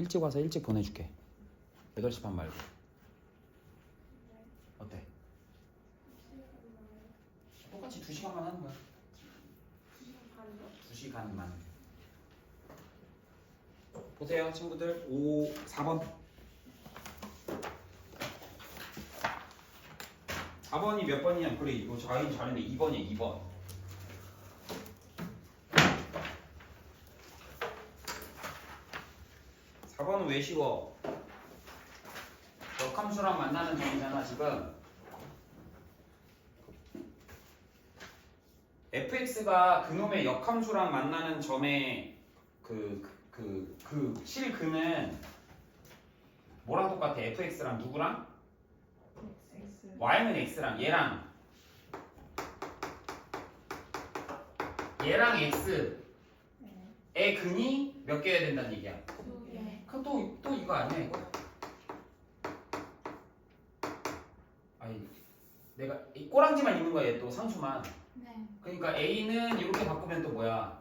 일찍 와서 일찍 보내줄게. 8시 반 말고. 어때? 똑같이 2시간만 하는 거야. 2시간만. 보세요 친구들. 5, 4번. 4번이 몇 번이냐? 그래 이거 자인 잘했네 2번이야 2번 사번은 왜 쉬워? 역함수랑 만나는 점이잖아 지금 fx가 그놈의 역함수랑 만나는 점의 그 그그 실근은 뭐랑 똑같아? fx랑 누구랑? X. y는 x랑 얘랑 얘랑 x의 네. 근이 몇 개여야 된다는 얘기야. 그럼 또, 또 이거 아니야 이거? 아니 내가 이 꼬랑지만 있는 거야 얘 또 상수만. 네. 그러니까 a는 이렇게 바꾸면 또 뭐야?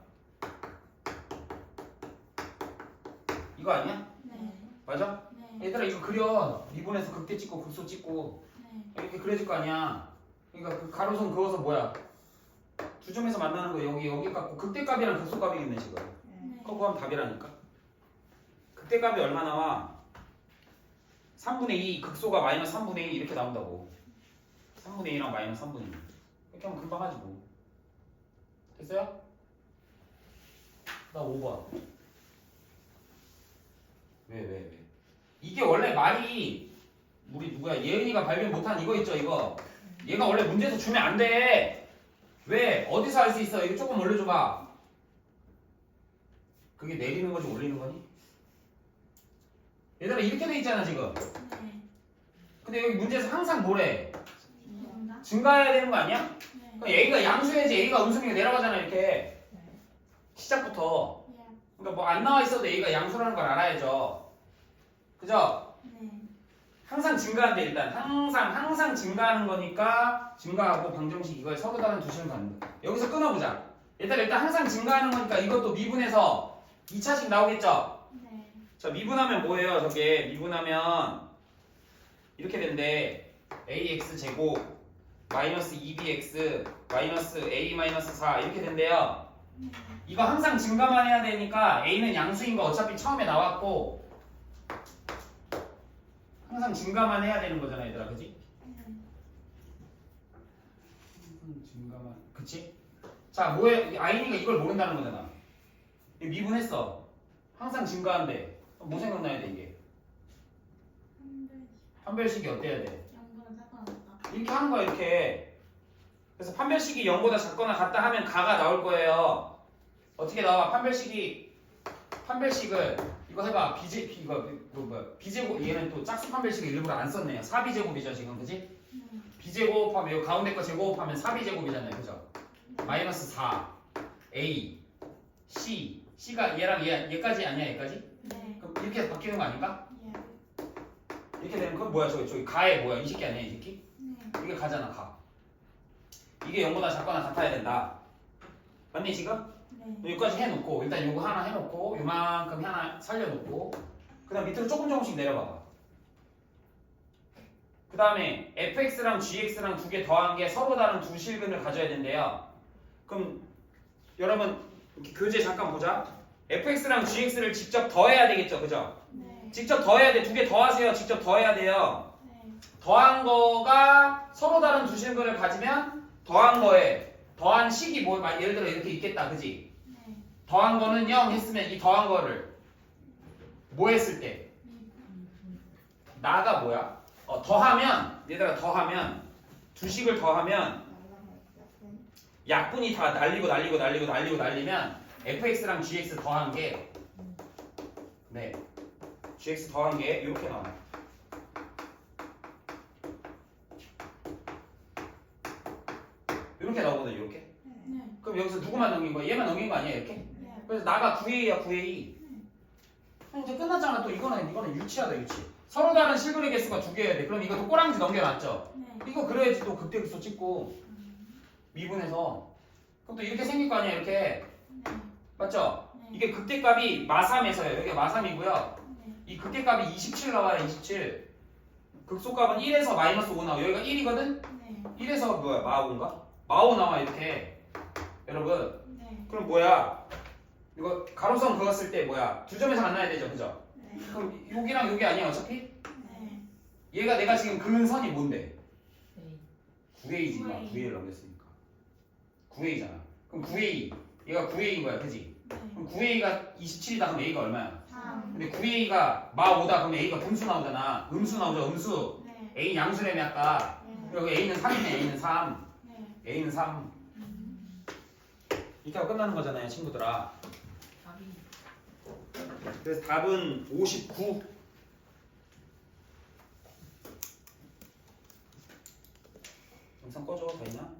이거 아니야? 네. 맞아? 네. 얘들아 이거 그려 미분에서 극대 찍고 극소 찍고 네. 이렇게 그려질 거 아니야. 그러니까 그 가로선 그어서 뭐야? 두 점에서 만나는 거 여기 여기 갖고 극대값이랑 극소값이겠네 지금. 네. 그거 구하면 답이라니까. 극대값이 얼마 나와? 3분의 2 극소가 마이너스 3분의 2 이렇게 나온다고. 3분의 2랑 마이너스 3분의 2. 이렇게 하면 금방 하지 뭐. 됐어요? 나 5번. 왜, 왜, 왜? 이게 원래 말이 우리 누구야? 예은이가 발견 못한 이거 있죠, 이거. 얘가 원래 문제에서 주면 안 돼. 왜? 어디서 알 수 있어? 이거 조금 올려줘봐. 그게 내리는 거지 올리는 거니? 얘들아 이렇게 돼 있잖아 지금. 네. 근데 여기 문제에서 항상 뭐래? 증가해야 되는 거 아니야? 네. 그럼 A가 양수해야지 A가 음수니까 내려가잖아 이렇게. 네. 시작부터. 예. 그러니까 뭐 안 나와 있어도 A가 양수라는 걸 알아야죠. 그죠? 네. 항상 증가한대 일단 항상 항상 증가하는 거니까 증가하고 방정식 이걸 서로 다른 두 시간 갖는 거야. 여기서 끊어보자. 일단 일단 항상 증가하는 거니까 이것도 미분해서 2차식 나오겠죠? 네. 자 미분하면 뭐예요 저게 미분하면 이렇게 된대 ax 제곱 마이너스 2bx 마이너스 a 마이너스 4 이렇게 된대요 네. 이거 항상 증가만 해야 되니까 a는 양수인 거 어차피 처음에 나왔고 항상 증가만 해야 되는 거잖아 얘들아 그지? 증가만 그치? 자 뭐해 아이니가 이걸 모른다는 거잖아 미분했어 항상 증가한대 뭐 생각나야 돼 이게? 판별식이 어때야 돼? 이렇게 하는 거야 이렇게. 그래서 판별식이 0보다 작거나 같다 하면 가가 나올 거예요. 어떻게 나와? 판별식이 판별식을 이거 해봐. 비제 비- 이거 뭐 뭐야? 비제곱 얘는 또 짝수 판별식을 일부러 안 썼네요. 4비제곱이죠 지금. 그지? 네. 비제곱하면 요 가운데 거 제곱하면 4비제곱이잖아요. 그죠? 마이너스 4 A. C. C가 얘랑 얘 얘까지 아니야 얘까지? 네. 이렇게 바뀌는 거 아닌가? 예. 이렇게 되면 그건 뭐야? 저기 저기 가에 뭐야? 이 새끼 아니야 이 새끼? 네. 이게 가잖아 가. 이게 0보다 작거나 같아야 된다. 맞니 지금? 네. 여기까지 해놓고 일단 요거 하나 해놓고 요만큼 하나 살려놓고 그 다음 밑으로 조금 조금씩 내려봐봐. 그 다음에 fx랑 gx랑 두 개 더한 게 서로 다른 두 실근을 가져야 된대요. 그럼 여러분 이렇게 교재 잠깐 보자 fx랑 gx를 직접 더해야 되겠죠 그죠? 네. 직접 더해야 돼 두 개 더하세요 직접 더해야 돼요 네. 더한 거가 서로 다른 두 실근을 가지면 더한 거에 더한 식이 뭐막 예를 들어 이렇게 있겠다 그지? 네. 더한 거는 0 했으면 이 더한 거를 뭐 했을 때 나가 뭐야? 어, 더하면 얘들아 더하면 두 식을 더하면 약분이 다 날리고 날리고 날리고 날리고 날리면 fx랑 gx 더한 게 네. gx 더한 게 이렇게 나와요. 이렇게 나오거든요, 이렇게. 네. 그럼 여기서 누구만 넘긴 거야? 얘만 넘긴 거 아니야, 이렇게? 네. 그래서 나가 9A야 9A 그럼 이제 끝났잖아 또 이거는 이거는 유치하다 유치 서로 다른 실근의 개수가 두 개여야 돼 그럼 이것도 꼬랑지 넘겨놨죠 네. 이거 그래야지 또 극대극소 찍고 미분해서 그럼 또 이렇게 생길 거 아니야 이렇게 네. 맞죠? 네. 이게 극대값이 마삼에서요 여기가 마삼이고요 네. 이 극계값이 27 나와요 27 극소값은 1에서 마이너스 5 나와 여기가 1이거든? 네. 1에서 뭐야 마오인가? 마오 나와 이렇게 여러분 네. 그럼 뭐야 이거 가로선 그었을 때 뭐야 두 점에서 만나야 되죠 그죠? 네. 그럼 여기랑 여기 아니야 어차피? 네. 얘가 내가 지금 그은 선이 뭔데? 네. 9A지만 9A. 9A를 넘겼으니까 9A잖아 그럼 9A 얘가 9A인 거야 그지? 네. 그럼 9A가 27이다 그럼 A가 얼마야? 3. 근데 9A가 마 5다 그러면 A가 분수 나오잖아 음수 나오죠 음수 네. A 양수라며 아까 네. 여기 A는 3이네 A는 3 네. A는 3 음. 이렇게 하고 끝나는 거잖아요 친구들아 그래서 답은 59 영상 꺼줘 다 있냐?